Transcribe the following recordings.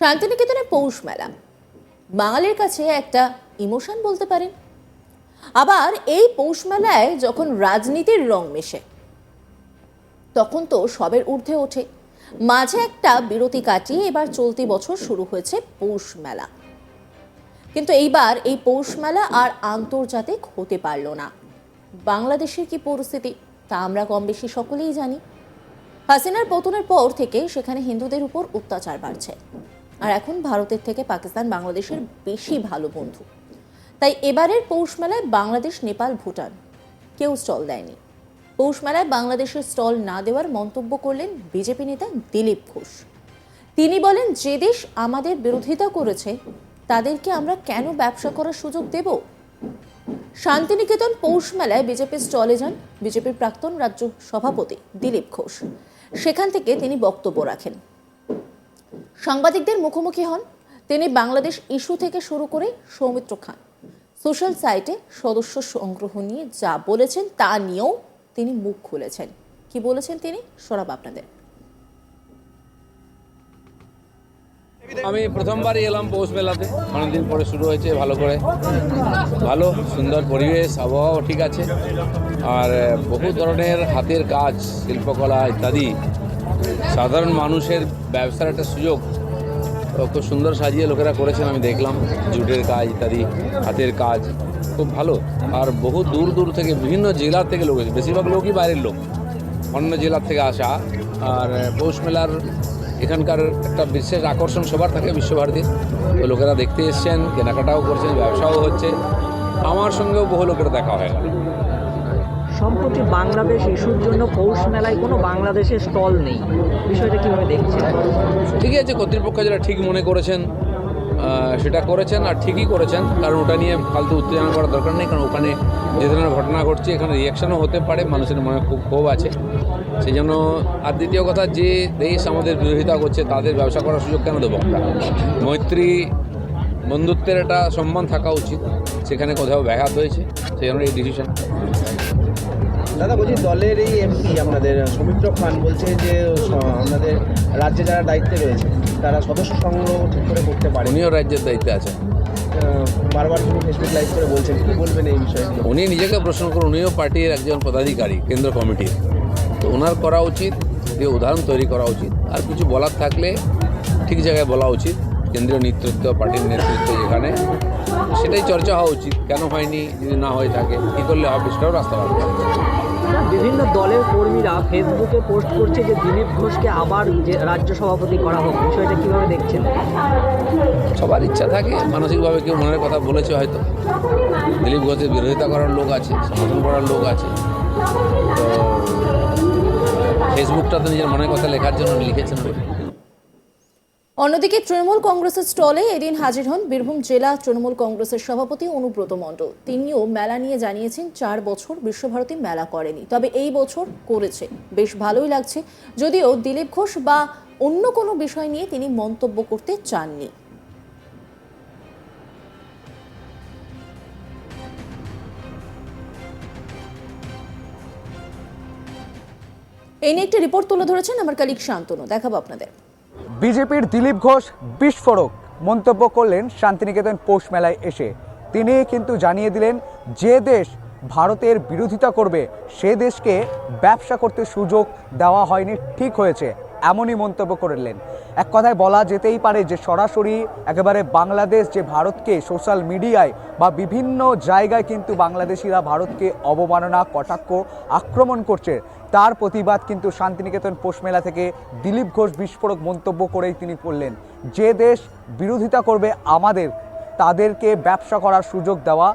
শান্তিনিকেতনে পৌষ মেলা। বাঙালির কাছে একটা ইমোশন বলতে পারেন। আবার এই পৌষ মেলায় যখন রাজনীতির রং মেশে, তখন তো সবের ঊর্ধ্বে ওঠে। মাঝে একটা বিরতি কাটিয়ে এবার চলতি বছর শুরু হয়েছে পৌষ মেলা। কিন্তু এইবার এই পৌষ মেলা আর আন্তর্জাতিক হতে পারল না। বাংলাদেশের কি পরিস্থিতি, তা আমরা কম বেশি সকলেই জানি। হাসিনার পতনের পর থেকে সেখানে হিন্দুদের উপর অত্যাচার বাড়ছে। আর এখন ভারতের থেকে পাকিস্তান বাংলাদেশের বেশি ভালো বন্ধু। তাই এবারের পৌষ মেলায় বাংলাদেশ, নেপাল, ভুটান কেউ স্টল দেয়নি। পৌষ মেলায় বাংলাদেশের স্টল না দেওয়ার মন্তব্য করলেন বিজেপি নেতা দিলীপ ঘোষ। তিনি বলেন, যে দেশ আমাদের বিরোধিতা করেছে, তাদেরকে আমরা কেন ব্যবসা করার সুযোগ দেব? শান্তিনিকেতন পৌষ মেলায় বিজেপির স্টলে যান বিজেপির প্রাক্তন রাজ্য সভাপতি দিলীপ ঘোষ। সেখান থেকে তিনি বক্তব্য রাখেন। সাংবাদিকদের মুখোমুখি হন তিনি বাংলাদেশ ইস্যু থেকে শুরু করে সৌমিত্র খান। সোশ্যাল সাইটে সদস্য সংগ্রহ নিয়ে যা বলেছেন তা নিয়েও তিনি মুখ খুলেছেন। কি বলেছেন তিনি? শোনাব আপনাদের। আমি প্রথমবারই এলাম পৌষ মেলাতে। অনেকদিন পরে শুরু হয়েছে, ভালো করে। ভালো, সুন্দর পরিবেশ, আবহাওয়াও ঠিক আছে। আর বহু ধরনের হাতের কাজ, শিল্পকলা ইত্যাদি সাধারণ মানুষের ব্যবসার একটা সুযোগ। খুব সুন্দর সাজিয়ে লোকেরা করেছেন, আমি দেখলাম। জুটের কাজ, ইত্যাদি, হাতের কাজ, খুব ভালো। আর বহু দূর দূর থেকে, বিভিন্ন জেলার থেকে লোক এসেছে। বেশিরভাগ লোকই বাইরের লোক। অন্য জেলার থেকে আসা। আর পৌষ মেলার এখানকার একটা বিশেষ আকর্ষণ সবার থাকে বিশ্বভারতীর। তো লোকেরা দেখতে এসছেন, কেনাকাটাও করছেন, ব্যবসাও হচ্ছে। আমার সঙ্গেও বহু লোকের দেখা হয়। সম্প্রতি বাংলাদেশ ইস্যুর জন্য পৌষ মেলায় কোনো বাংলাদেশের স্টল নেই। বিষয়টা কীভাবে দেখছেন? ঠিকই আছে, কর্তৃপক্ষ যেটা ঠিক মনে করেছেন সেটা করেছেন আর ঠিকই করেছেন, কারণ ওটা নিয়ে ফালতু উত্তেজনা করার দরকার নেই, কারণ ওখানে যে ধরনের ঘটনা ঘটছে, এখানে রিয়াকশনও হতে পারে, মানুষের মনে খুব ক্ষোভ আছে। সেই জন্য আর দ্বিতীয় কথা, যে দেশ আমাদের বিরোধিতা করছে, তাদের ব্যবসা করার সুযোগ কেন দেবো আমরা? মৈত্রী বন্ধুত্বের একটা সম্মান থাকা উচিত, সেখানে কোথাও ব্যাঘাত হয়েছে, সেই জন্য এই ডিসিশন দাদা বলছি দলের এই এমপি আপনাদের সৌমিত্র খান বলছে যে আমাদের রাজ্যে যারা দায়িত্বে রয়েছে তারা সদস্য সংগ্রহ ঠিক করে করতে পারে উনিও রাজ্যের দায়িত্বে আছেন। বারবার তিনি ফেসবুক লাইভ করে বলছেন কি বলবেন এই বিষয়ে? উনি নিজেকে প্রশ্ন করুন উনিও পার্টির একজন পদাধিকারী কেন্দ্র কমিটির। তো ওনার করা উচিত যে উদাহরণ তৈরি করা উচিত। আর কিছু বলার থাকলে ঠিক জায়গায় বলা উচিত। কেন্দ্রীয় নেতৃত্ব পার্টির নেতৃত্ব যেখানে সেটাই চর্চা হওয়া উচিত কেন হয়নি যদি না হয়ে থাকে কী করলে হবে সেটাও রাস্তা উচিত। বিভিন্ন দলের কর্মীরা ফেসবুকে পোস্ট করছে যে দিলীপ ঘোষকে আবার যে রাজ্য সভাপতি করা হোক বিষয়টা কীভাবে দেখছেন সবার ইচ্ছা থাকে মানসিকভাবে কেউ মনের কথা বলেছে হয়তো দিলীপ ঘোষের বিরোধিতা করার লোক আছে সমর্থন করার লোক আছে তো ফেসবুকটা তো নিজের মনের কথা লেখার জন্য লিখেছেন। অন্যদিকে তৃণমূল কংগ্রেসের স্টলে এদিন হাজির হন বীরভূম জেলা তৃণমূল কংগ্রেসের সভাপতি অনুব্রত মণ্ডল। তিনিও মেলা নিয়ে জানিয়েছেন, চার বছর বিশ্বভারতী মেলা করেনি, তবে এই বছর করেছে। বেশ ভালোই লাগছে। যদিও দিলীপ ঘোষ বা অন্য কোনো বিষয় নিয়ে তিনি মন্তব্য করতে চাননি। এই নিয়ে একটি রিপোর্ট তুলে ধরেছেন আমার কালিক শান্তনু। দেখাবো আপনাদের। বিজেপির দিলীপ ঘোষ বিস্ফোরক মন্তব্য করলেন শান্তিনিকেতন পৌষ মেলায় এসে। তিনি কিন্তু জানিয়ে দিলেন, যে দেশ ভারতের বিরোধিতা করবে, সে দেশকে ব্যবসা করতে সুযোগ দেওয়া হয়নি, ঠিক হয়েছে, এমনই মন্তব্য করলেন। এক কথায় বলা যেতেই পারে যে সরাসরি একেবারে বাংলাদেশ যে ভারতকে সোশ্যাল মিডিয়ায় বা বিভিন্ন জায়গায় কিন্তু বাংলাদেশিরা ভারতকে অবমাননা, কটাক্ষ, আক্রমণ করছে, তার প্রতিবাদ কিন্তু শান্তিনিকেতন পৌষ মেলা থেকে দিলীপ ঘোষ বিস্ফোরক মন্তব্য করেই তিনি করলেন। যে দেশ বিরোধিতা করবে আমাদের, তাদেরকে ব্যবসা করার সুযোগ দেওয়া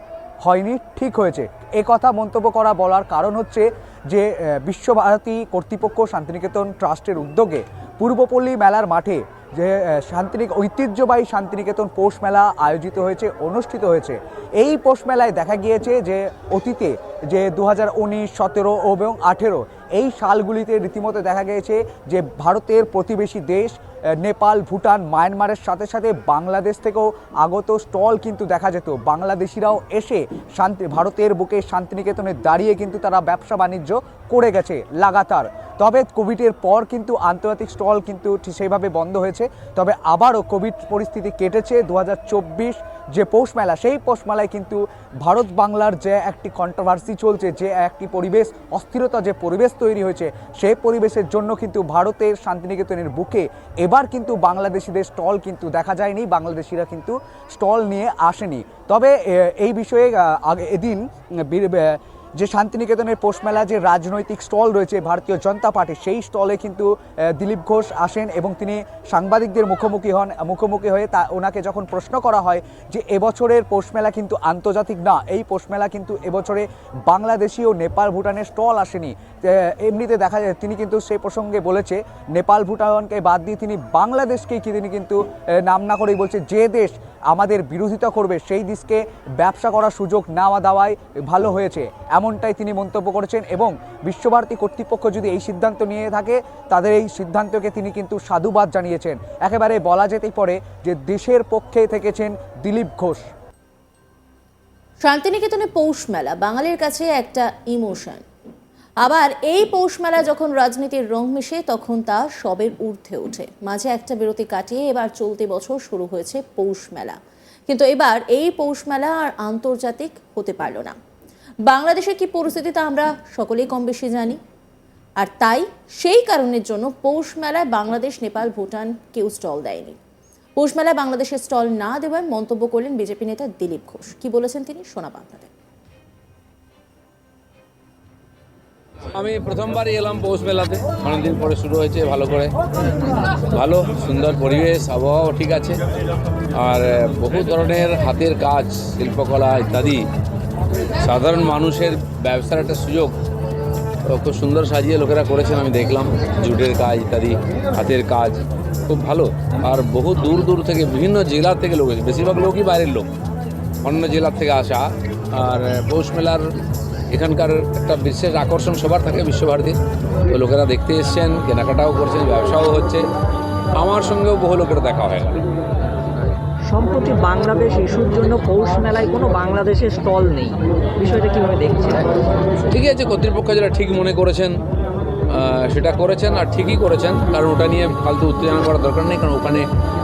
হয়নি, ঠিক হয়েছে। এ কথা মন্তব্য করা বলার কারণ হচ্ছে যে বিশ্বভারতী কর্তৃপক্ষ শান্তিনিকেতন ট্রাস্টের উদ্যোগে পূর্বপল্লী মেলার মাঠে যে শান্তিনি শান্তিনিক, ঐতিহ্যবাহী শান্তিনিকেতন পৌষ মেলা আয়োজিত হয়েছে, অনুষ্ঠিত হয়েছে। এই পৌষ মেলায় দেখা গিয়েছে যে, অতীতে যে দু হাজার উনিশ, সতেরো এবং আঠেরো, এই সালগুলিতে রীতিমতো দেখা গিয়েছে যে, ভারতের প্রতিবেশী দেশ নেপাল, ভুটান, মায়ানমারের সাথে সাথে বাংলাদেশ থেকেও আগত স্টল কিন্তু দেখা যেত। বাংলাদেশিরাও এসে শান্তি, ভারতের বুকে শান্তিনিকেতনে দাঁড়িয়ে কিন্তু তারা ব্যবসা বাণিজ্য করে গেছে লাগাতার। তবে কোভিডের পর কিন্তু আন্তর্জাতিক স্টল কিন্তু সেইভাবে বন্ধ হয়েছে। তবে আবারও কোভিড পরিস্থিতি কেটেছে। দু হাজার চব্বিশ যে পৌষ মেলা, সেই পৌষ মেলায় কিন্তু ভারত বাংলার যে একটি কন্ট্রোভার্সি চলছে, যে একটি পরিবেশ, অস্থিরতা যে পরিবেশ তৈরি হয়েছে, সেই পরিবেশের জন্য কিন্তু ভারতের শান্তিনিকেতনের বুকে এবার কিন্তু বাংলাদেশিদের স্টল কিন্তু দেখা যায়নি, বাংলাদেশিরা কিন্তু স্টল নিয়ে আসেনি। তবে এই বিষয়ে এদিন যে শান্তিনিকেতনের পোষমেলা যে রাজনৈতিক স্টল রয়েছে ভারতীয় জনতা পার্টি সেই স্টলে কিন্তু দিলীপ ঘোষ আসেন এবং তিনি সাংবাদিকদের মুখোমুখি হন, মুখোমুখি হয়ে তা, ওনাকে যখন প্রশ্ন করা হয় যে এবছরের পোষমেলা কিন্তু আন্তর্জাতিক না, এই পোষমেলা কিন্তু এবছরে বাংলাদেশি ও নেপাল ভুটানের স্টল আসেনি। এমনিতে দেখা যায়, তিনি কিন্তু সেই প্রসঙ্গে বলেছে, নেপাল ভুটানকে বাদ দিয়ে তিনি বাংলাদেশকেই তিনি কিন্তু নাম না করেই বলছে যে দেশ আমাদের বিরোধিতা করবে, সেই দেশকে ব্যবসা করার সুযোগ নেওয়া দেওয়ায় ভালো হয়েছে, এমনটাই তিনি মন্তব্য করেছেন। এবং বিশ্বভারতী কর্তৃপক্ষ যদি এই সিদ্ধান্ত নিয়ে থাকে, তাদের এই সিদ্ধান্তকে তিনি কিন্তু সাধুবাদ জানিয়েছেন। একেবারে বলা যেতেই পারে যে দেশের পক্ষে থেকেছেন দিলীপ ঘোষ। শান্তিনিকেতনে পৌষ মেলা, বাঙালির কাছে একটা ইমোশন। আবার এই পৌষ মেলা যখন রাজনীতির রং মিশে, তখন তা সবের ঊর্ধ্বে ওঠে। মাঝে একটা বিরতি কাটিয়ে এবার চলতি বছর শুরু হয়েছে পৌষ মেলা। কিন্তু এবার এই পৌষ মেলা আর আন্তর্জাতিক হতে পারল না। বাংলাদেশের কি পরিস্থিতি তা আমরা সকলেই কম বেশি জানি। আর তাই সেই কারণের জন্য পৌষ মেলায় বাংলাদেশ, নেপাল, ভুটান কেউ স্টল দেয়নি। পৌষ মেলায় বাংলাদেশের স্টল না দেওয়ায় মন্তব্য করলেন বিজেপি নেতা দিলীপ ঘোষ। কি বলেছেন তিনি? শোনাব আপনাদের। আমি প্রথমবারই এলাম পৌষ মেলাতে। অনেকদিন পরে শুরু হয়েছে, ভালো করে। ভালো, সুন্দর পরিবেশ, আবহাওয়াও ঠিক আছে। আর বহু ধরনের হাতের কাজ, শিল্পকলা ইত্যাদি। সাধারণ মানুষের ব্যবসার একটা সুযোগ। খুব সুন্দর সাজিয়ে লোকেরা করেছেন, আমি দেখলাম। জুটের কাজ ইত্যাদি, হাতের কাজ, খুব ভালো। আর বহু দূর দূর থেকে, বিভিন্ন জেলা থেকে লোক এসেছে বেশিরভাগ লোকই বাইরের লোক। অন্য জেলার থেকে আসা। আর পৌষ মেলার এখানকার একটা বিশেষ আকর্ষণ সবার থাকে বিশ্বভারতীর। তো লোকেরা দেখতে এসছেন কেনাকাটাও করছেন ব্যবসাও হচ্ছে। আমার সঙ্গেও বহু লোকের দেখা হয়ে। গেল সম্প্রতি বাংলাদেশ ইস্যুর জন্য পৌষ মেলায় কোনো বাংলাদেশের স্টল নেই। বিষয়টা কীভাবে দেখছেন? ঠিকই আছে কর্তৃপক্ষ যারা ঠিক মনে করেছেন সেটা করেছেন আর ঠিকই করেছেন, কারণ ওটা নিয়ে ফালতু উত্তেজনা করার দরকার নেই, কারণ ওখানে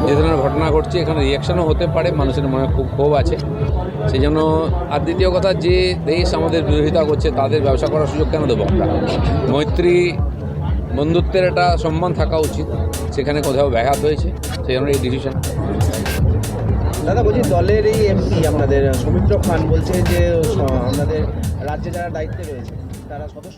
যে ধরনের ঘটনা ঘটছে, এখানে রিয়াকশনও হতে পারে, মানুষের মনে খুব ক্ষোভ আছে। সেই জন্য আর দ্বিতীয় কথা, যে দেশ আমাদের বিরোধিতা করছে, তাদের ব্যবসা করার সুযোগ কেন দেবো আমরা? মৈত্রী বন্ধুত্বের একটা সম্মান থাকা উচিত, সেখানে কোথাও ব্যাঘাত হয়েছে, সেই জন্য এই ডিসিশন দাদা, বলছি দলের এই এমপি আপনাদের সৌমিত্র খান বলছে যে আমাদের রাজ্যে যারা দায়িত্বে রয়েছে, তারা সদস্য